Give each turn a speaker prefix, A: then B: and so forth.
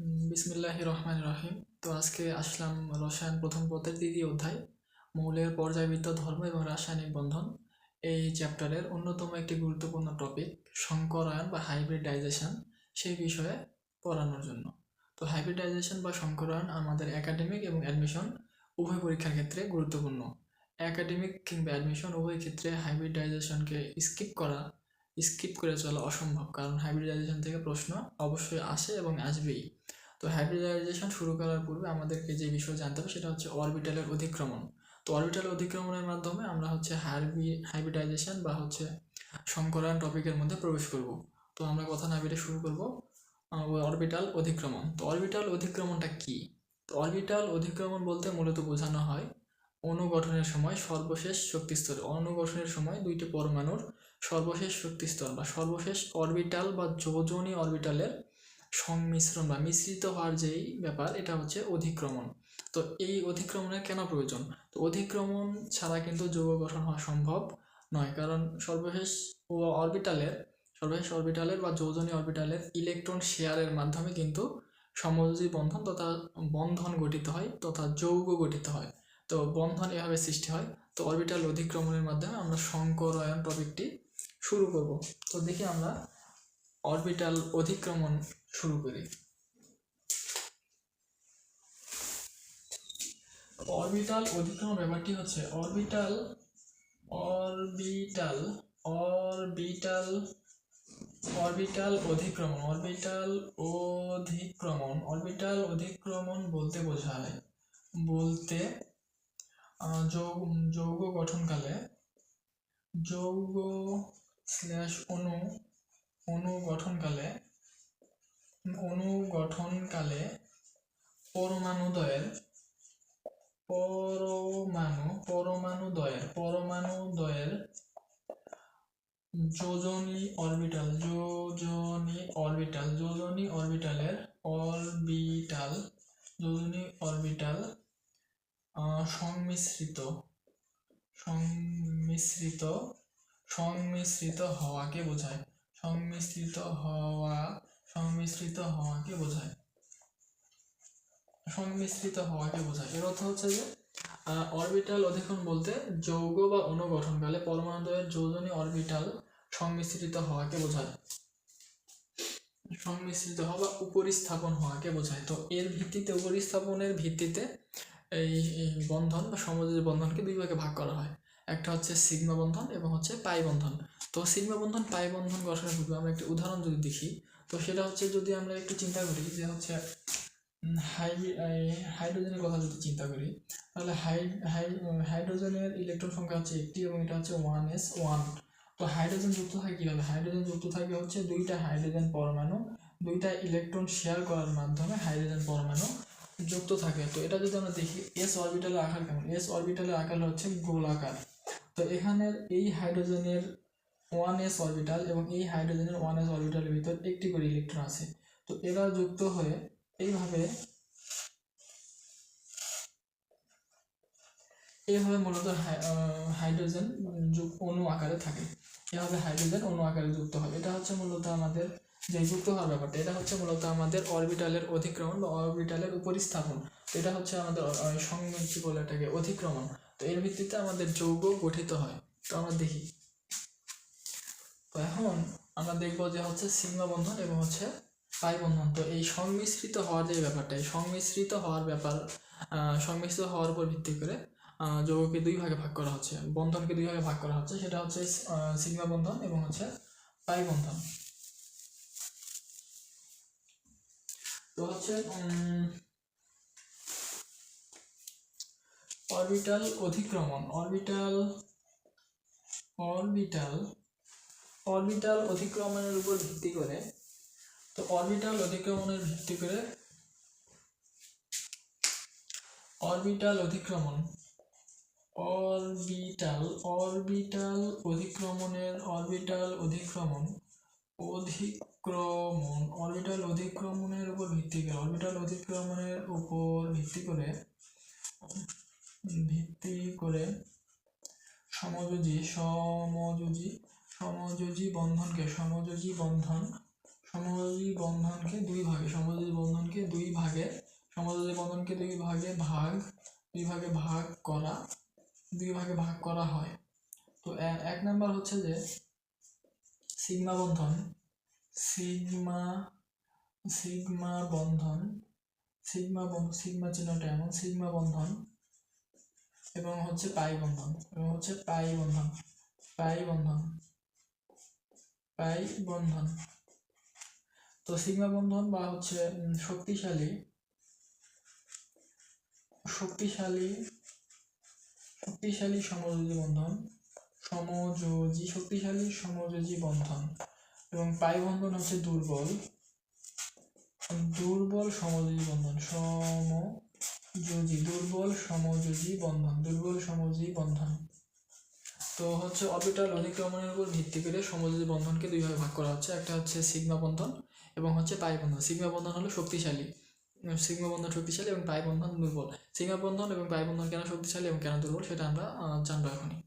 A: বিসমিল্লাহ রহমান রহিম তো আজকে আসলাম রসায়ন প্রথম পথের দ্বিতীয় অধ্যায়, মৌলের পর্যায়বৃত্ত ধর্ম এবং রাসায়নিক বন্ধন। এই চ্যাপ্টারের অন্যতম একটি গুরুত্বপূর্ণ টপিক, সংকরায়ন বা হাইব্রিডাইজেশন, সেই বিষয়ে পড়ানোর জন্য। তো হাইব্রিডাইজেশন বা সংকরায়ন আমাদের একাডেমিক এবং অ্যাডমিশন উভয় পরীক্ষার ক্ষেত্রে গুরুত্বপূর্ণ। একাডেমিক কিংবা অ্যাডমিশন উভয় ক্ষেত্রে হাইব্রিডাইজেশনকে স্কিপ করা, স্কিপ করে চলা অসম্ভব, কারণ হাইব্রিডাইজেশন থেকে প্রশ্ন অবশ্যই আসে এবং আসবেই। তো হাইব্রিডাইজেশন শুরু করার পূর্বে আমাদেরকে যে বিষয় জানতে হবে সেটা হচ্ছে অরবিটালের অধিক্রমণ। তো অরবিটাল অধিক্রমণের মাধ্যমে আমরা হচ্ছে হাইব্রি হাইব্রিডাইজেশন বা হচ্ছে সংকরায়ন টপিকের মধ্যে প্রবেশ করব। তো আমরা কথা না বেড়ে শুরু করব অরবিটাল অধিক্রমণ। তো অরবিটাল অধিক্রমণটা কি? তো অরবিটাল অধিক্রমণ বলতে মূলত বোঝানো হয় অনুগঠনের সময় সর্বশেষ শক্তিস্তর। অনুগঠনের সময় দুইটি পরমাণুর সর্বশেষ শক্তিস্তর বা সর্বশেষ অরবিটাল বা যোজনী অরবিটালের সংমিশ্রণ বা মিশ্রিত হওয়ার যেই ব্যাপার, এটা হচ্ছে অধিক্রমণ। তো এই অধিক্রমণের কেন প্রয়োজন? তো অধিক্রমণ ছাড়া কিন্তু যৌগ গঠন হওয়া সম্ভব নয়, কারণ সর্বশেষ ও অরবিটালের, সর্বশেষ অরবিটালের বা যৌজনী অরবিটালের ইলেকট্রন শেয়ারের মাধ্যমে কিন্তু সমযোজী বন্ধন তথা বন্ধন গঠিত হয় তথা যৌগ গঠিত হয়। তো বন্ধন এভাবে সৃষ্টি হয়। তো অরবিটাল অধিক্রমণের মাধ্যমে আমরা সংকরায়ন টপিকটি শুরু করব। তো দেখি আমরা অরবিটাল অধিক্রমণ শুরু করি। অরবিটাল অধিক্রমণ ব্যাপারটি হচ্ছে অরবিটাল অরবিটাল অরবিটাল অরবিটাল অধিক্রমণ অরবিটাল অধিক্রমণ অরবিটাল অধিক্রমণ বলতে বোঝায়, বলতে যৌগ যৌগ গঠনকালে, যৌগ স্ল্যাশ অণু অণু গঠনকালে অণু গঠনকালে পরমাণুদ্বয়ের পরমাণু পরমাণুদ্বয়ের পরমাণুদ্বয়ের যোজনী অরবিটাল যোজনী অরবিটাল, যোজনী অরবিটালের অরবিটাল, যোজনী অরবিটাল সংমিশ্রিত সংমিশ্রিত সংমিশ্রিত হওয়াকে বোঝায়। সংমিশ্রিত হওয়া সংমিশ্রিত হওয়াকে বোঝায়? সংমিশ্রিত হওয়াকে বোঝায়? এর অর্থ হচ্ছে যে অরবিটাল অধিকরণ বলতে যৌগ বা অণু গঠনকালে পরমাণুদ্বয়ের যোজনী অরবিটাল সংমিশ্রিত হওয়াকে বোঝায়? সংমিশ্রিত হওয়া বা উপরিস্থাপন হওয়াকে বোঝায়? তো এর ভিত্তিতে, উপরিস্থাপনের ভিত্তিতে এই বন্ধন বা সমযোজী বন্ধনকে দুই ভাগে ভাগ করা হয়। একটা হচ্ছে সিগমা বন্ধন এবং হচ্ছে পাই বন্ধন। তো সিগমা বন্ধন, পাই বন্ধন গঠনের পূর্বে আমরা একটি উদাহরণ যদি দেখি তো সেটা হচ্ছে যদি আমরা একটু চিন্তা করি যে হচ্ছে হাই হাইড্রোজেনের কথা যদি চিন্তা করি, তাহলে হাই হাইড্রোজেনের ইলেকট্রন সংখ্যা হচ্ছে একটি এবং এটা হচ্ছে ওয়ান এস ওয়ান তো হাইড্রোজেন যুক্ত থাকে কীভাবে হাইড্রোজেন যুক্ত থাকে হচ্ছে দুইটা হাইড্রোজেন পরমাণু, দুইটা ইলেকট্রন শেয়ার করার মাধ্যমে হাইড্রোজেন পরমাণু যুক্ত থাকে। তো এটা যদি আমরা দেখি এস অরবিটালের আকার কেমন? এস অরবিটালের আকার হচ্ছে গোলাকার। তো এখানের এই হাইড্রোজেনের ওয়ান এস অরবিটাল এবং এই হাইড্রোজেনের ওয়ান এস অরবিটালের ভিতর একটি করে ইলেকট্রন আছে। তো এরা যুক্ত হয়ে এইভাবে এইভাবে মূলত হাইড্রোজেন অণু আকারে থাকে। এভাবে হাইড্রোজেন অণু আকারে যুক্ত হয় এটা হচ্ছে মূলত আমাদের যে যুক্ত হওয়ার ব্যাপারটা। এটা হচ্ছে মূলত আমাদের অরবিটালের অধিক্রমণ বা অরবিটালের উপরিস্থাপন। এটা হচ্ছে আমাদের এটাকে? অধিক্রমণ। তো এর ভিত্তিতে আমাদের যৌগ গঠিত হয়। তো আমরা দেখি। এখন আমরা দেখব যে হচ্ছে সিগমা বন্ধন এবং হচ্ছে পাই বন্ধন তো এই সংমিশ্রিত হওয়ার যে ব্যাপারটা, এই সংমিশ্রিত হওয়ার ব্যাপার সংমিশ্রিত হওয়ার উপর ভিত্তি করে যৌগকে দুই ভাগে ভাগ করা হচ্ছে। বন্ধনকে দুই ভাগে ভাগ করা হচ্ছে, সেটা হচ্ছে সিগমা বন্ধন এবং হচ্ছে পাই বন্ধন তো হচ্ছে অরবিটাল অধিক্রমণ অরবিটাল অরবিটাল অরবিটাল অধিক্রমণের উপর ভিত্তি করে, তো অরবিটাল অধিক্রমণের ভিত্তি করে অরবিটাল অধিক্রমণ, অরবিটাল অরবিটাল অধিক্রমণের অরবিটাল অধিক্রমণ অধিক্রমণ, অরবিটাল অধিক্রমণের উপর ভিত্তি করে, অরবিটাল অধিক্রমণের উপর ভিত্তি করে ভিত্তি করে সমযোজী সমযোজী সমযোজী বন্ধনকে, সমযোজী বন্ধন, সমযোজী বন্ধনকে দুই ভাগে, সমযোজী বন্ধনকে দুই ভাগে, সমযোজী বন্ধনকে দুই ভাগে ভাগ, দুই ভাগে ভাগ করা, দুই ভাগে ভাগ করা হয়। তো এক নাম্বার হচ্ছে যে সিগমা বন্ধন, সিগমা সিগমা বন্ধন, সিগমা সিগমা চিহ্নটা এমন, সিগমা বন্ধন এবং হচ্ছে পাই বন্ধন, এবং হচ্ছে পাই বন্ধন পাই বন্ধন। পাই বন্ধন। তো সিগমা বন্ধন বা হচ্ছে শক্তিশালী শক্তিশালী শক্তিশালী সমযোজী বন্ধন, সমযোজী, শক্তিশালী সমযোজী বন্ধন এবং পাই বন্ধন হচ্ছে দুর্বল। দুর্বল সমযোজী বন্ধন, সমযোজী, দুর্বল সমযোজী বন্ধন, দুর্বল সমযোজী বন্ধন। তো হচ্ছে অরবিটাল অনিক্রমণের উপর ভিত্তি করে সমযোজী বন্ধনকে দুই ভাগে করা হচ্ছে। একটা হচ্ছে সিগমা বন্ধন এবং হচ্ছে পাই বন্ধন। সিগমা বন্ধন হলো শক্তিশালী। সিগমা বন্ধন শক্তিশালী এবং পাই বন্ধন দুর্বল। সিগমা বন্ধন এবং পাই বন্ধন কেন শক্তিশালী এবং কেন দুর্বল সেটা আমরা জানব এখনই।